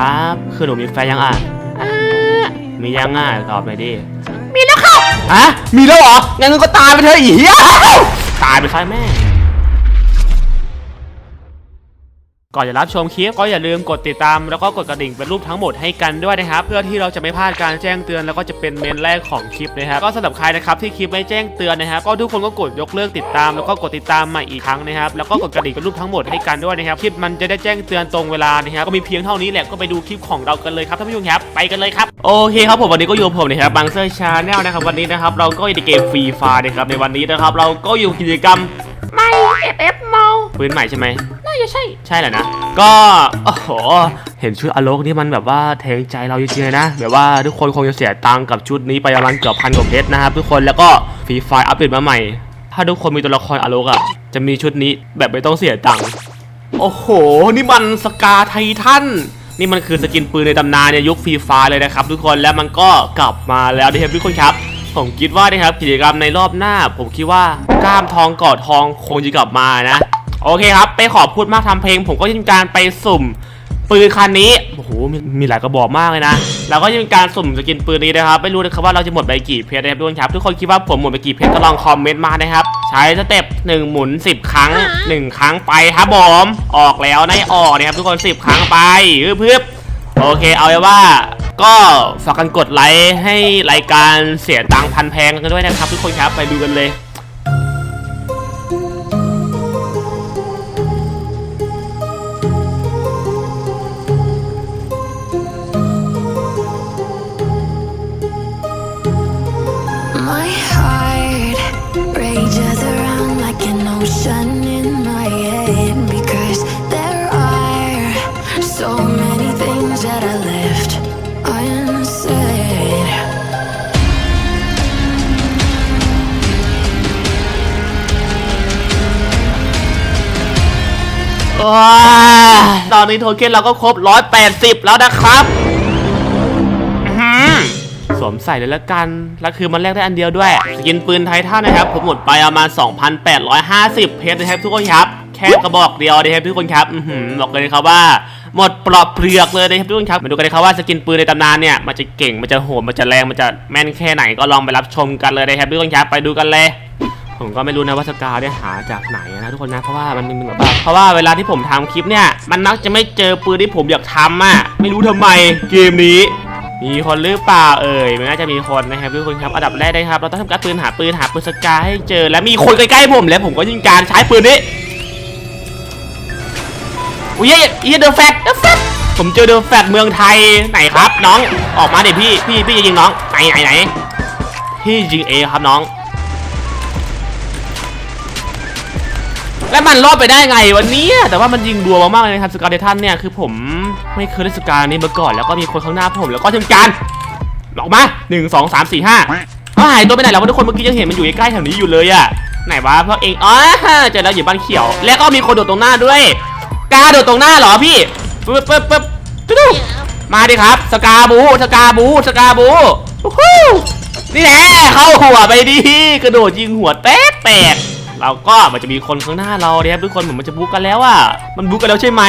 ครับ คือหนูมีแฟนยังอะมียังอะตอบหน่อยดิ มีแล้วค่ะฮะ มีแล้วเหรอ งั้นก็ตายไปเถอะอีเหี้ยตายไปซะแม่ ก่อนจะรับชมคลิปก็อย่าลืมกดติดตามแล้วก็กดกระดิ่งเป็นรูปทั้งหมดให้กันด้วยนะครับเพื่อที่เราจะไม่พลาดการแจ้งเตือนแล้วก็จะเป็นเมนแรกของคลิปนะครับก็สำหรับใครนะครับที่คลิปไม่แจ้งเตือนนะครับก็ทุกคนก็กดยกเลิกติดตาม แล้วก็กดติดตามใหม่อีกครั้งนะครับแล้วก็กดกระดิ่งเป็นรูปทั้งหมดให้กันด้วยนะครับคลิปมันจะได้แจ้งเตือนตรงเวลานะครับก็มีเพียงเท่านี้แหละก็ไปดูคลิปของเรากันเลยครับท่านผู้ชมครับไปกันเลยครับโอเคครับผมวันนี้ก็อยู่ผมนะครับบังเซอร์ชาแนลนะครับวันนี้นะครับเราก็อยู่เกมฟรีฟานะครับในวันนี้นะครับเราก็อยู่กิจกรรมไม่เอฟเอฟเมาปืนใหม่ใช่ไหม ใช่ใช่แหละนะ ก็โอ้โหเห็นชุดอโลกนี่มันแบบว่าแทงใจเราจริงๆเลยนะแบบว่าทุกคนคงจะเสียตังค์กับชุดนี้ไปประมาณเกือบพันกว่าเพชรนะครับทุกคนแล้วก็ฟรีไฟอัปเดตมาใหม่ ถ้าทุกคนมีตัวละครอโลกอะจะมีชุดนี้แบบไม่ต้องเสียตังค์โอ้โห นี่มันสกาไททันนี่มันคือสกินปืนในตำนานในยุคฟรีไฟเลยนะครับทุกคนแล้วมันก็กลับมาแล้วนะครับทุกคนครับผมคิดว่านะครับกิจกรรมในรอบหน้า ผมคิดว่ากล้ามทองกอดทองคงจะกลับมานะ โอเคครับ ไปขอพูดมากทำเพลง ผมก็ยังการไปสุ่มปืนคันนี้โอ้โหมีมีหลายกระบอกมากเลยนะแล้วก็ยังการสุ่มสกินปืนนี้นะครับไม่รู้นะครับว่าเราจะหมดไปกี่เพชรนะครับทุกคนครับทุกคนคิดว่าผมหมดไปกี่เพชรก็ลองคอมเมนต์มานะครับใช้สเต็ป1หมุน10ครั้ง1ครั้งไปครับผมออกแล้วในออกนะครับทุกคน10ครั้งไปฮึบฮึบโอเคเอาไว้ว่าก็ฝากกันกดไลค์ให้รายการเสียตังค์พันแพงกันด้วยนะครับ ทุกคนครับไปดูกันเลย an ocean in my head because there are so many things that I left unsaid. ว้าตอนนี้โทเค็นเราก็ครบ 180 แล้วนะครับ อื้อหือ สวมใส่เลยละกัน แล้วคือมันแลกได้อันเดียวด้วย สกินปืนไททันนะครับ ผมหมดไปประมาณ 2,850 เพชรนะครับทุกคนครับ แค่กระบอกเดียวนะครับทุกคนครับอบอกเลยครับว่าหมดปลอบเปลือกเลยนะครับทุกคนครับมาดูกันเลยครับว่าสกินปืนในตำนานเนี่ยมันจะเก่งมันจะโหดมันจะแรงมันจะแม่นแค่ไหนก็ลองไปรับชมกันเลยนะครับทุกคนครับไปดูกันเลยผมก็ไม่รู้นะว่าสกาวเนี่ยหาจากไหนนะทุกคนนะเพราะว่ามันเป็นแบบว่าเพราะว่าเวลาที่ผมทำคลิปเนี่ย มันมักจะไม่เจอปืนที่ผมอยากทำอะไม่รู้ทำไมเกมนี้ มีคนหรือเปล่าเอ่ยมันน่าจะมีคนนะครับทุกคนครับอันดับแรกนะครับเราต้องทำการปืนหาปืนหาปืนสกาให้เจอ และมีคนใกล้ๆผมแล้วผมก็ยิงการใช้ปืนนี้อุ้ยเฮ้ยเดอะแฟตเดอะแฟตผมเจอเดอะแฟตเมืองไทยไหนครับ น้องออกมาเดี๋ยวพี่พี่พี่จะยิงน้องไหนไหนไหนพี่ยิงเอครับน้อง แล้วมันรอดไปได้ไงวันนี้แต่ว่ามันยิงรัวมากๆเลยนะครับสกาเดทันเนี่ยคือผมไม่เคยเล่นสกานี้มาก่อนแล้วก็มีคนข้างหน้าผมแล้วก็ทำการออกมาหนึ่งสองสามสี่ห้าอ้าหายตัวไปไหนแล้ววะทุกคนเมื่อกี้ยังเห็นมันอยู่ใกล้แถวนี้อยู่เลยอะไหนวะพวกเองอ๋อเจอแล้วอยู่บ้านเขียว แล้วก็มีคนโดดตรงหน้าด้วยกาโดดตรงหน้าเหรอพี่ปึ๊บปึ๊บปึ๊บตุ๊ดมาดิครับ สกาบูสกาบูสกาบูนี่แหละเข้าหัวไปดิกระโดดยิงหัวแป๊กแตก เราก็มันจะมีคนข้างหน้าเราเนี่ยครับทุกคนเหมือนมันจะบุกกันแล้วอะมันบุกกันแล้วใช่ไหม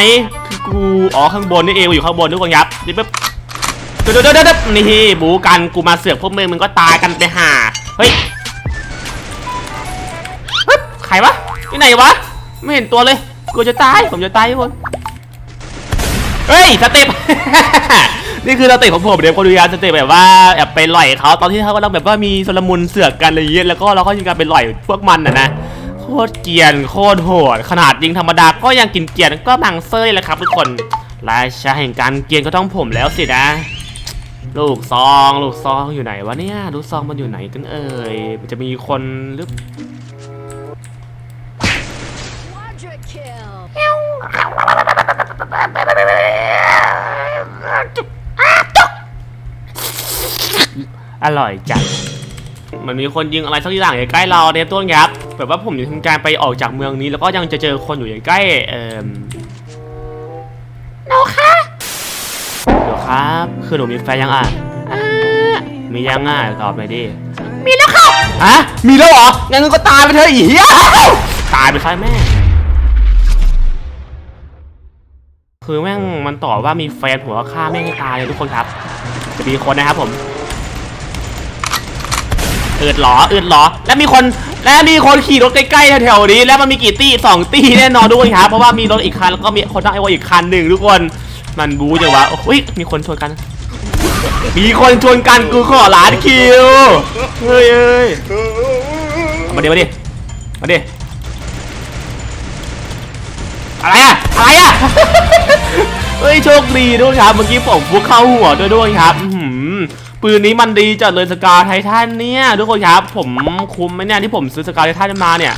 คือกูอ๋อข้างบนนี่เองอยู่ข้างบนทุกคนครับนี่ปุ๊บเดี๋ยวเดี๋ยวเดี๋ยวนี่บูกันกูมาเสือกพวกมึงมึงก็ตายกันไปห่าเฮ้ยใครวะที่ไหนวะไม่เห็นตัวเลยกูจะตายผมจะตายทุกคนเฮ้ยสเต็ปนี่คือสเต็ปของผมเดี๋ยวคนดูยานสเต็ปแบบว่าแอบไปหล่อยเขาตอนที่เขากำลังแบบว่ามีสลมุนเสือกกันอะไรอย่างเงี้ยแล้วก็เราก็ยิงกันไปหล่อยพวกมันนะนะ คตรเกียนโคตรโหด ขนาดยิงธรรมดาก็ยังกินเกียนก็บังเซยแหละครับทุกคนราชาแห่งการเกียนก็ต้องผมแล้วสินะ ลูกซอง ลูกซองอยู่ไหนวะเนี่ยลูกซองมันอยู่ไหนกันเอ่ยมันจะมีคนหรืออร่อยจังมันมีคนยิงอะไรสักอย่างอยู่ใกล้เราเนี่ยต้นครับ แบบว่าผมอยู่ทำการไปออกจากเมืองนี้ แล้วก็ยังจะเจอคนอยู่ใกล้เอ่อโนคะเดี๋ยวครับ คือหนูมีแฟนยังอะมียังอะตอบหน่อยดิมีแล้วค่ะฮะมีแล้วเหรองั้นก็ตายไปเถอะอีเหี้ยตายไปซะแม่คือคือแม่งมันต่อว่ามีแฟนหัวฆ่าแม่งให้ตายเลยทุกคนครับ จะมีคนนะครับผมอืดหรออืดหรอแล้วมีคน และมีคนขี่รถใกล้ๆแถวๆนี้ แล้วมันมีกี่ตี้สองตี้แน่นอนด้วยครับเพราะว่ามีรถอีกคันแล้วก็มีคนนั่งไอ้วอีกคันหนึ่งทุกคนมันบู๊จังวะโอ้ยมีคนชนกัน มีคนชนกันกูขอล้านคิวเฮ้ยเฮ้ยเอามาดิมาดิมาดิอะไรอะอะไรอะเฮ้ยโชคดีด้วยครับเมื่อกี้ผมฟุกเข้าหัวด้วยด้วยครับอื ปืนนี้มันดีจัดเลยสกาไททันเนี่ยทุกคนครับผมคุ้มไหมเนี่ยที่ผมซื้อสกาไททันมาเนี่ย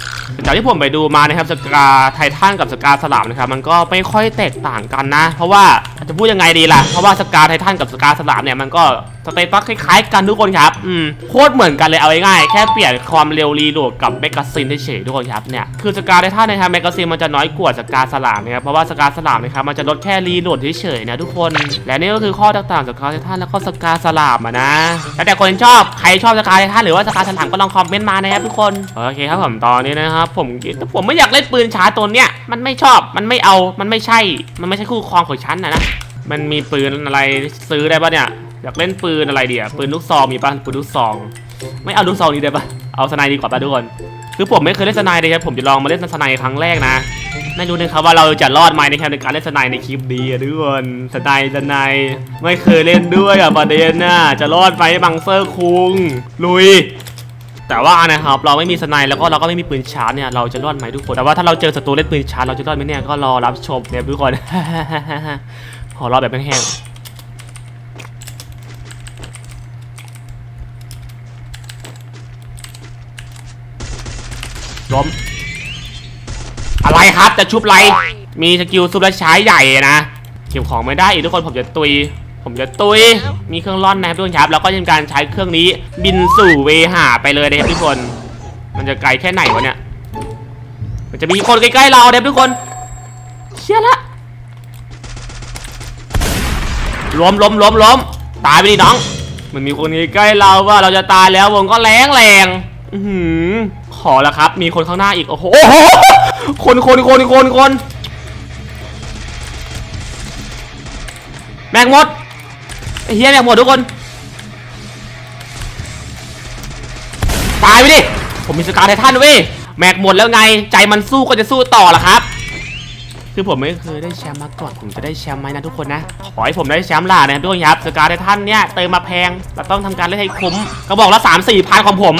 จากที่ผมไปดูมานะครับสกาไททันกับสกาสลามนะครับมันก็ไม่ค่อยแตกต่างกันนะ เพราะว่าจะพูดยังไงดีล่ะเพราะว่าสกาไททันกับสกาสลามเนี่ยมันก็สเตตัสคล้ายๆกันทุกคนครับ อืม โคตรเหมือนกันเลยเอาง่ายๆแค่เปลี่ยนความเร็วรีโหลดกับแมกกาซีนเฉยๆทุกคนครับเนี่ย คือสกาไททันนะครับแมกกาซีนมันจะน้อยกว่าสกาสลับนะครับ เพราะว่าสกาสลับนะครับมันจะลดแค่รีโหลดเฉยๆนะทุกคน และนี่ก็คือข้อต่างจากสกาไททันแล้วก็สกาสลับอะนะ แล้วแต่คนชอบ ใครชอบสกาไททันหรือว่าสกาสลับก็ลองคอมเมนต์มานะครับทุกคน โอเคครับผมตอนนี้นะครับผมผมไม่อยากเล่นปืนช้าตัวเนี้ย มันไม่ชอบ มันไม่เอา มันไม่ใช่ มันไม่ใช่คู่ครองของฉันนะนะมันมีปืนอะไรซื้อได้ปะเนี่ย อยากเล่นปืนอะไรเดียวปืนลูกซองมีป่ะปืนลูกซอง ไม่เอาลูกซองนี้ได้ป่ะเอาสไนด์ดีกว่าป่ะทุกคนคือผมไม่เคยเล่นสไนเลยครับผมจะลองมาเล่นสไนครั้งแรกนะไม่รู้นะครับว่าเราจะรอดไหมนะครับในการเล่นสไนในคลิปดีอะทุกคนสไนสไนไม่เคยเล่นด้วยอะประเด็นน่ะจะรอดไหมบังเซอร์คุงลุยแต่ว่านะครับเราไม่มีสไนแล้วก็เราก็ไม่มีปืนชาร์จเนี่ยเราจะรอดไหมทุกคนแต่ว่าถ้าเราเจอศัตรูเล่นปืนชาร์จเราจะรอดไหมเนี่ยก็รอรับชมเนี่ยทุกคนขอรอแบบแห้งๆ ล้ม อะไรครับจะชุบไร มีสกิลซุปแล้วใช้ใหญ่นะเก็บของไม่ได้อีกทุกคนผมจะตุย ผมจะตุย มีเครื่องร่อนนะครับทุกคนครับ แล้วก็ยังการใช้เครื่องนี้บินสู่เวหาไปเลยนะครับทุกคน มันจะไกลแค่ไหนวะเนี่ย มันจะมีคนใกล้ๆเรานะครับทุกคน เชี่ยละล้มล้มล้มล้มตายไปดิน้อง มันมีคนใกล้ๆเราว่าเราจะตายแล้ววงก็แรงแรง อือหือ ขอแล้วครับ มีคนข้างหน้าอีก โอ้โห คนคนคนคนคนแม็กหมดเฮียแม็กหมดทุกคน ตายไปดิ ผมมีสกาไททันเว้ย แม็กหมดแล้วไง ใจมันสู้ก็จะสู้ต่อละครับ คือผมไม่เคยได้แชมป์มาก่อน ผมจะได้แชมป์ไหมนะทุกคนนะ ขอให้ผมได้แชมป์ล่ะนะทุกคนครับ สกาไททันเนี่ยเติมมาแพง เราต้องทำการเล่นให้คุ้มก็บอกละสามสี่พันของผม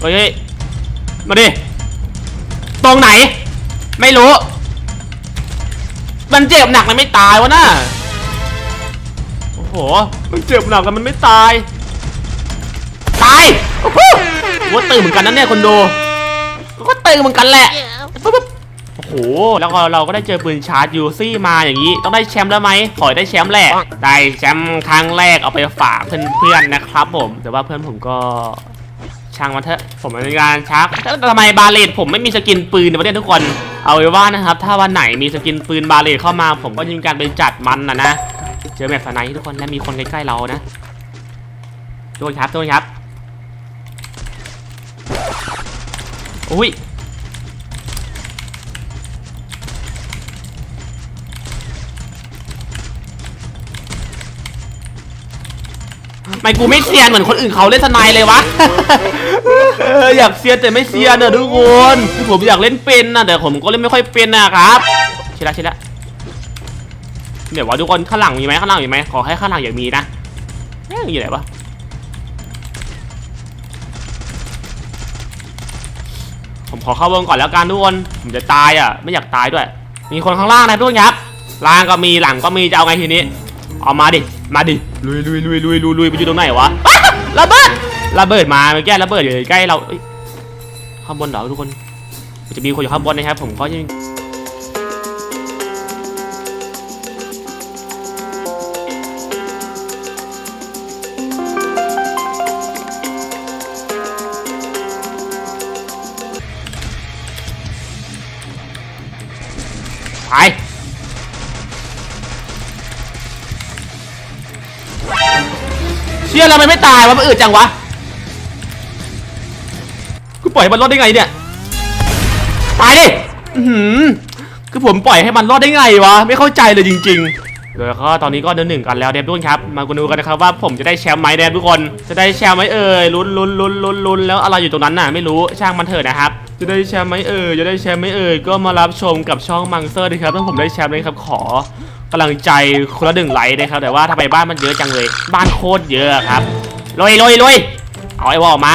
เฮ้ยมาดิ ตรงไหน ไม่รู้ มันเจ็บหนักมันไม่ตายวะน่ะโอ้โห มันเจ็บหนักแล้วมันไม่ตาย ตายโอ้โหว่าตื่นเหมือนกันนะเนี่ยคนดูก็ตื่นเหมือนกันแหละปุ๊บปุ๊บโอ้โห แล้วก็เราก็ได้เจอปืนชาร์จยูซี่มาอย่างนี้ ต้องได้แชมป์แล้วไหมขอให้ได้แชมป์แหละ ได้แชมป์ครั้งแรกเอาไปฝากเพื่อนๆนะครับผม แต่ว่าเพื่อนผมก็ ช่างมาเถอะผมเป็นการชักแต่ทำไมบาเลตผมไม่มีสกินปืนเนประเทศทุกคน เอาไว้ว่านะครับ ถ้าวันไหนมีสกินปืนบาเลตเข้ามา ผมก็ยิงการไปจัดมันนะนะ เจอแบบสไนท์ทุกคนและมีคนใกล้ๆเรานะทุกคนครับทุกคนครับอุ้ย กูไม่เซียนเหมือนคนอื่นเขาเล่นสไนเลยวะ อยากเซียนแต่ไม่เซียนนะทุกคนผมอยากเล่นเป็นนะแต่ผมก็เล่นไม่ค่อยเป็นนะครับใช่ละใช่ละเดี๋ยวว่าทุกคนข้างหลังมีไหมข้างหลังมีไหมขอให้ข้างหลังอย่ามีนะเอ๊ะอยู่ไหนวะผมขอเข้าวงก่อนแล้วกันทุกคนผมจะตายอะ ไม่อยากตายด้วย มีคนข้างล่างนะทุกคนครับล่างก็มีหลังก็มีจะเอาไงทีนี้ เอามาดิ มาดิลุยลุยลุยลุยลุยลุยไปอยู่ตรงไหนวะระเบิดระเบิดมาเมื่อกี้ระเบิดอยู่ใกล้เราเอ้ยข้างบนเหรอทุกคนมันจะมีคนอยู่ข้างบนนะครับ ผมก็ยังไป เชี่ยแล้วมันไม่ตายวะมันอืดจังวะกูปล่อยให้มันรอดได้ไงเนี่ยตายดิอื้อหือคือผมปล่อยให้มันรอดได้ไงวะไม่เข้าใจเลยจริงๆแล้วก็ตอนนี้ก็เดินหนึ่งกันแล้วเดฟทุกคนครับ มาดูกันนะครับว่าผมจะได้แชมป์ไหมเดฟทุกคน จะได้แชมป์ไหมเอ่ยลุ้นลุ้นลุ้นลุ้นลุ้นแล้วอะไรอยู่ตรงนั้นน่ะไม่รู้ช่างมันเถอะนะครับ จะได้แชมป์ไหมเอ่ยจะได้แชมป์ไหมเอ่ยก็มารับชมกับช่องมังเซอร์นะครับถ้าผมได้แชมป์เลยครับขอ กำลังใจคนละหนึ่งไลค์นะครับ แต่ว่าทำไมบ้านมันเยอะจังเลย บ้านโคตรเยอะครับลุยลุยลุยเอาไอ้วอลออกมา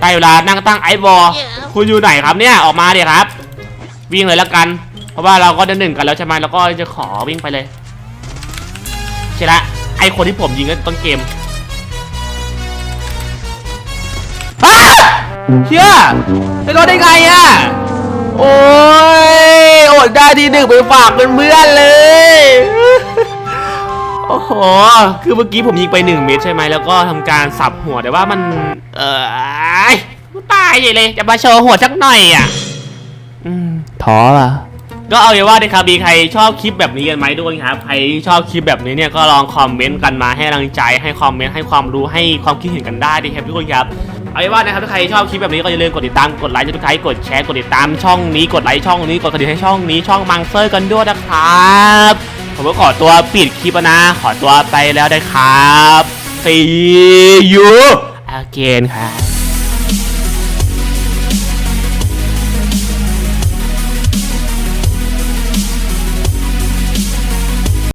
ได้เวลานั่งตั้งไอ้วอลคุณอยู่ไหนครับเนี่ยออกมาเดี๋ยวครับ วิ่งเลยแล้วกัน เพราะว่าเราก็เดินหนึ่งกันแล้วใช่ไหมแล้วก็จะขอวิ่งไปเลยใช่ละไอคนที่ผมยิงกันต้นเกมอ้าเชื่อจะรอดได้ไงอะ โอ้ยอดได้ทีหนึ่งไปฝากเพื่อนๆเลย โอ้โห คือเมื่อกี้ผมยิงไปหนึ่งเมตรใช่ไหมแล้วก็ทำการสับหัวแต่ว่ามัน เออไอ้ตายใหญ่เลย จะมาโชว์หัวสักหน่อยอะอืมท้อป่ะก็เอาเป็นว่านะครับมีใครชอบคลิปแบบนี้กันไหมทุกคนครับใครชอบคลิปแบบนี้เนี่ยก็ลองคอมเมนต์กันมาให้กำลังใจให้คอมเมนต์ให้ความรู้ให้ความคิดเห็นกันได้นะครับทุกคนครับ เอาเป็นว่านะครับถ้าใครชอบคลิปแบบนี้ก็อย่าลืมกดติดตามกดไลค์ทุกท่านกดแชร์กดติดตามช่องนี้กดไลค์ช่องนี้กดกระดิ่งให้ช่องนี้ช่องมังเซอร์กันด้วยนะครับผมก็ขอตัวปิดคลิปนะขอตัวไปแล้วนะครับ see you again ครับ